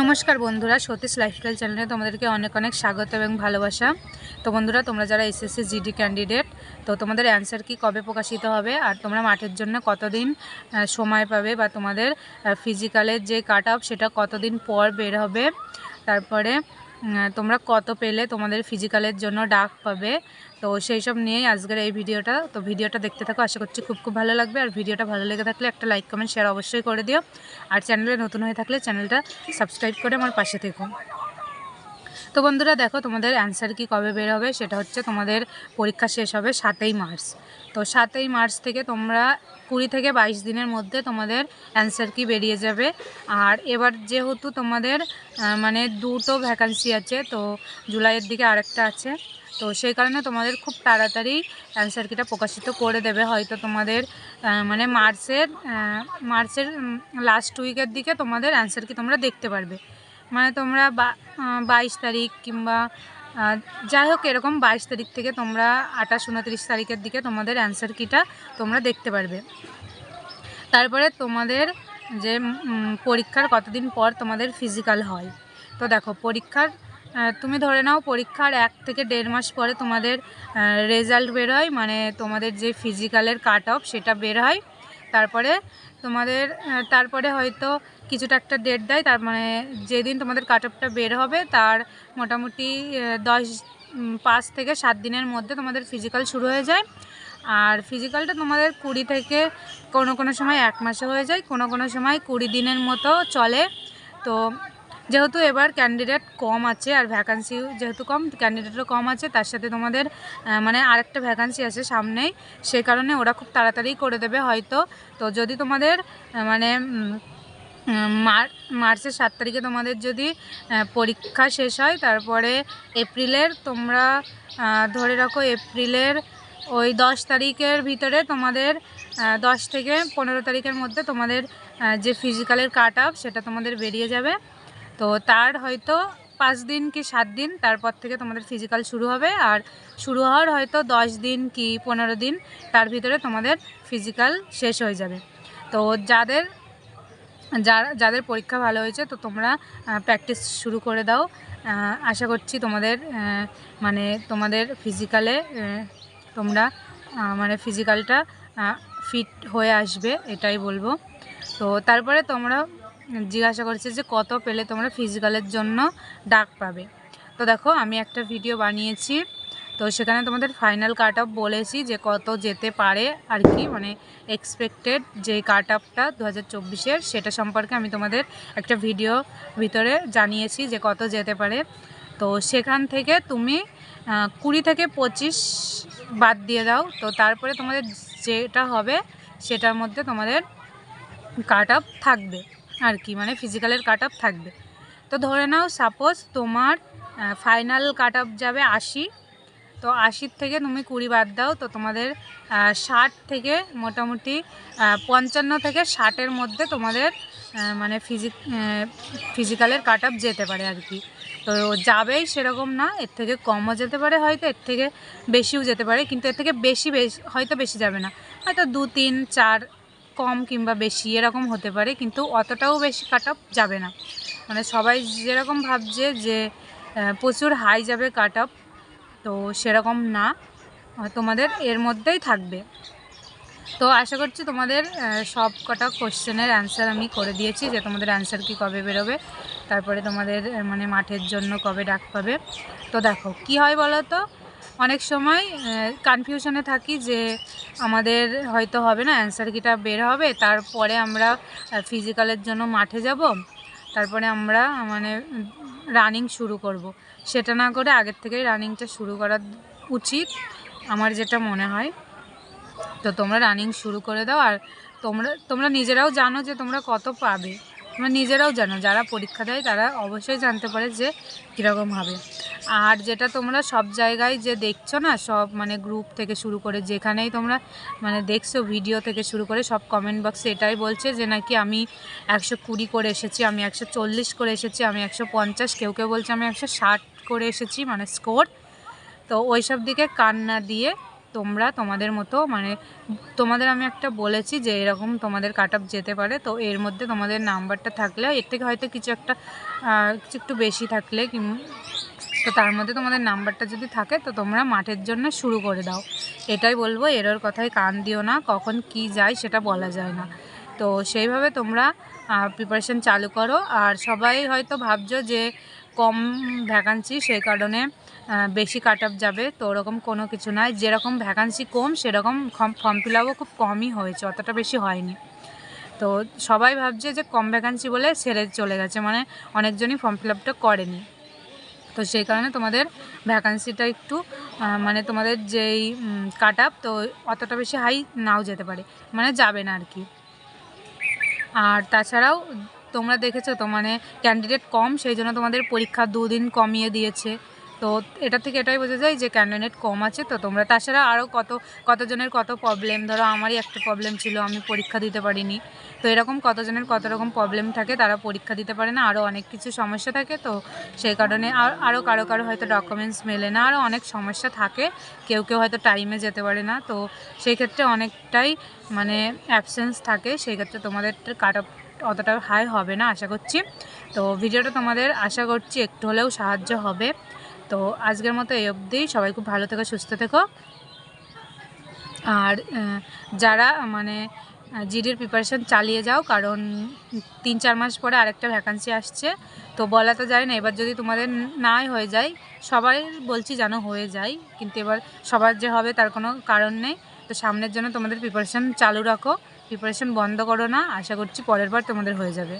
নমস্কার বন্ধুরা, সতীশ লাইফস্টাইল চ্যানেলে তোমাদেরকে অনেক অনেক স্বাগত এবং ভালোবাসা। তো বন্ধুরা, তোমরা যারা এসএসসি জিডি ক্যান্ডিডেট তো তোমাদের অ্যান্সার কি কবে প্রকাশিত হবে? আর তোমরা মাঠের জন্য কতদিন সময় পাবে? বা তোমাদের ফিজিক্যালের যে কাট সেটা কতদিন পর বের হবে? তারপরে তোমরা কত পেলে তোমাদের ফিজিক্যালের জন্য ডাক পাবে। তো সেই সব নিয়েই আজকের এই ভিডিওটা। তো ভিডিওটা দেখতে থাকো, আশা করছি খুব খুব ভালো লাগবে। আর ভিডিওটা ভালো লেগে থাকলে একটা লাইক, কমেন্ট শেয়ার অবশ্যই করে দিও। আর চ্যানেলে নতুন হয়ে থাকলে চ্যানেলটা সাবস্ক্রাইব করে আমার পাশে থেকো। তো বন্ধুরা দেখো তোমাদের অ্যান্সার কি কবে বের হবে? সেটা হচ্ছে তোমাদের পরীক্ষা শেষ হবে সাতই মার্চ। তো সাতই মার্চ থেকে তোমরা কুড়ি থেকে বাইশ দিনের মধ্যে তোমাদের অ্যান্সার কি বেরিয়ে যাবে। আর এবার যেহেতু তোমাদের মানে দুটো ভ্যাকান্সি আছে, তো জুলাইয়ের দিকে আরেকটা আছে, তো সেই কারণে তোমাদের খুব তাড়াতাড়ি অ্যান্সার কিটা প্রকাশিত করে দেবে। হয়তো তোমাদের মানে মার্চের মার্চের লাস্ট উইকের দিকে তোমাদের অ্যান্সার কি তোমরা দেখতে পারবে। মানে তোমরা বাইশ তারিখ কিংবা যাই হোক এরকম বাইশ তারিখ থেকে তোমরা আঠাশ, উনত্রিশ তারিখের দিকে তোমাদের অ্যান্সার কিটা তোমরা দেখতে পারবে। তারপরে তোমাদের যে পরীক্ষার কতদিন পর তোমাদের ফিজিক্যাল হয়। তো দেখো, পরীক্ষার তুমি ধরে নাও পরীক্ষার এক থেকে দেড় মাস পরে তোমাদের রেজাল্ট বের হয় মানে তোমাদের যে ফিজিক্যালের কাট অফ সেটা বের হয়। তারপরে তোমাদের তারপরে হয়তো কিছুটা একটা ডেট দেয়, তার মানে যেদিন তোমাদের কাট অফটা বের হবে, তার মোটামুটি দশ পাঁচ থেকে সাত দিনের মধ্যে তোমাদের ফিজিক্যাল শুরু হয়ে যায়। আর ফিজিক্যালটা তোমাদের কুড়ি থেকে কোনো কোনো সময় এক মাসে হয়ে যায়, কোনো কোনো সময় কুড়ি দিনের মতো চলে। তো যেহেতু এবার ক্যান্ডিডেট কম আছে আর ভ্যাকান্সি যেহেতু কম ক্যান্ডিডেটও কম আছে, তার সাথে তোমাদের মানে আরেকটা ভ্যাকান্সি আছে সামনেই, সেই কারণে ওরা খুব তাড়াতাড়ি করে দেবে হয়তো। তো যদি তোমাদের মানে মার্চের সাত তারিখে তোমাদের যদি পরীক্ষা শেষ হয়, তারপরে এপ্রিলের তোমরা ধরে রাখো এপ্রিলের ওই দশ তারিখের ভিতরে তোমাদের দশ থেকে পনেরো তারিখের মধ্যে তোমাদের যে ফিজিক্যালের কাট সেটা তোমাদের বেরিয়ে যাবে। তো তার হয়তো পাঁচ দিন কি সাত দিন, তারপর থেকে তোমাদের ফিজিক্যাল শুরু হবে। আর শুরু হওয়ার হয়তো দশ দিন কি পনেরো দিন, তার ভিতরে তোমাদের ফিজিক্যাল শেষ হয়ে যাবে। তো যাদের যারা যাদের পরীক্ষা ভালো হয়েছে, তো তোমরা প্র্যাকটিস শুরু করে দাও। আশা করছি তোমাদের মানে তোমাদের ফিজিক্যালে তোমরা মানে ফিজিক্যালটা ফিট হয়ে আসবে, এটাই বলব। তো তারপরে তোমরা জিজ্ঞাসা করছে যে কত পেলে তোমরা ফিজিক্যালের জন্য ডাক পাবে। তো দেখো, আমি একটা ভিডিও বানিয়েছি। তো সেখানে তোমাদের ফাইনাল কাট বলেছি যে কত যেতে পারে আর কি মানে এক্সপেক্টেড যে কাট আপটা দু হাজার সেটা সম্পর্কে আমি তোমাদের একটা ভিডিও ভিতরে জানিয়েছি যে কত যেতে পারে। তো সেখান থেকে তুমি কুড়ি থেকে পঁচিশ বাদ দিয়ে দাও। তো তারপরে তোমাদের যেটা হবে, সেটার মধ্যে তোমাদের কাট থাকবে। আর কি মানে ফিজিক্যালের কাট আপ থাকবে। তো ধরে নাও সাপোজ তোমার ফাইনাল কাট আপ যাবে আশি। তো আশির থেকে তুমি কুড়ি বাদ দাও, তো তোমাদের ষাট থেকে মোটামুটি পঞ্চান্ন থেকে ষাটের মধ্যে তোমাদের মানে ফিজিক ফিজিক্যালের কাট আপ যেতে পারে আর কি। তো যাবেই সেরকম না, এর থেকে কমও যেতে পারে হয়তো, এর থেকে বেশিও যেতে পারে, কিন্তু এর থেকে বেশি বেশি, হয়তো বেশি যাবে না। হয়তো দু, তিন, চার কম কিংবা বেশি, এরকম হতে পারে, কিন্তু অতটাও বেশি কাট আপ যাবে না। মানে সবাই যেরকম ভাবছে যে প্রচুর হাই যাবে কাট আপ তো সেরকম না। তোমাদের এর মধ্যেই থাকবে। তো আশা করছি তোমাদের সব কটা কোশ্চেনের অ্যান্সার আমি করে দিয়েছি, যে তোমাদের অ্যান্সার কি কবে বেরোবে, তারপরে তোমাদের মানে মাঠের জন্য কবে ডাক পাবে। তো দেখো, কি হয় বলো তো অনেক সময় কনফিউশনে থাকি যে আমাদের হয়তো হবে না অ্যান্সার কিটা বের হবে, তারপরে আমরা ফিজিক্যালের জন্য মাঠে যাব, তারপরে আমরা মানে রানিং শুরু করব। সেটা না করে আগের থেকেই রানিংটা শুরু করা উচিত, আমার যেটা মনে হয় তো তোমরা রানিং শুরু করে দাও, আর তোমরা তোমরা নিজেরাও জানো যে তোমরা কত পাবে তোমরা নিজেরাও জানো, যারা পরীক্ষা দেয় তারা অবশ্যই জানতে পারে যে কীরকম হবে। আর যেটা তোমরা সব জায়গায় যে দেখছ না, সব মানে গ্রুপ থেকে শুরু করে যেখানেই তোমরা মানে দেখছ ভিডিও থেকে শুরু করে সব কমেন্ট বক্সে এটাই বলছে যে নাকি আমি একশো কুড়ি করে এসেছি, আমি একশো চল্লিশ করে এসেছি, আমি একশো পঞ্চাশ, কেউ কেউ বলছে আমি একশো ষাট করে এসেছি মানে স্কোর তো ওইসব দিকে কান্না দিয়ে তোমরা তোমাদের মতো মানে তোমাদের আমি একটা বলেছি যে এরকম তোমাদের কাট যেতে পারে, তো এর মধ্যে তোমাদের নাম্বারটা থাকলে, এর থেকে হয়তো কিছু একটা কিছু একটু বেশি থাকলে তো তার মধ্যে তোমাদের নাম্বারটা যদি থাকে, তো তোমরা মাঠের জন্য শুরু করে দাও। এটাই বলব, এরর কথায় কান দিও না, কখন কি যায় সেটা বলা যায় না। তো সেইভাবে তোমরা প্রিপারেশন চালু করো, আর সবাই হয়তো ভাবছ যে কম ভ্যাকান্সি সেই কারণে বেশি কাট যাবে। তো ওরকম কোনো কিছু নয় যেরকম ভ্যাকান্সি কম, সেরকম ফর্ম ফিল আপও খুব কমই হয়েছে, অতটা বেশি হয়নি। তো সবাই ভাবছে যে কম ভ্যাকান্সি বলে সেরে চলে গেছে মানে অনেকজনই ফর্ম ফিল আপটা করেনি। তো সেই কারণে তোমাদের ভ্যাকান্সিটা একটু মানে তোমাদের যেই কাট আপ তো অতটা বেশি হাই নাও যেতে পারে। মানে যাবে না আর কি। আর তাছাড়াও তোমরা দেখেছ, তো মানে ক্যান্ডিডেট কম, সেই জন্য তোমাদের পরীক্ষা দুদিন কমিয়ে দিয়েছে। তো এটা থেকে এটাই বোঝা যায় যে ক্যান্ডিডেট কম আছে, তো তোমরা তাছাড়া আরও কত, কতজনের কত প্রবলেম ধরো আমারই একটা প্রবলেম ছিল, আমি পরীক্ষা দিতে পারিনি। তো এরকম কতজনের কত রকম প্রবলেম থাকে, তারা পরীক্ষা দিতে পারে না আরও অনেক কিছু সমস্যা থাকে, তো সেই কারণে আর- আরও কারও কারও হয়তো ডকুমেন্টস মেলে না আরও অনেক সমস্যা থাকে, কেউ কেউ হয়তো টাইমে যেতে পারে না, তো সেই ক্ষেত্রে অনেকটাই মানে অ্যাবসেন্স থাকে, সেই ক্ষেত্রে তোমাদের কাট অফ অতটা হাই হবে না, আশা করছি। তো ভিডিওটা তোমাদের আশা করছি একটু হলেও সাহায্য হবে। তো আজকের মতো এই অবধি। সবাই খুব ভালো থেকো, সুস্থ থেকো। আর যারা মানে জিডির প্রিপারেশন চালিয়ে যাও, কারণ তিন চার মাস পরে আরেকটা ভ্যাকান্সি আসছে। তো বলা তো যায় না, এবার যদি তোমাদের নাই হয়ে যায়, সবাই বলছি যেন হয়ে যায়। কিন্তু এবার সবার যে হবে তার কোনো কারণ নেই। তো সামনের জন্য তোমাদের প্রিপারেশন চালু রাখো। প্রিপারেশন বন্ধ করো না। আশা করছি পরের বার তোমাদের হয়ে যাবে।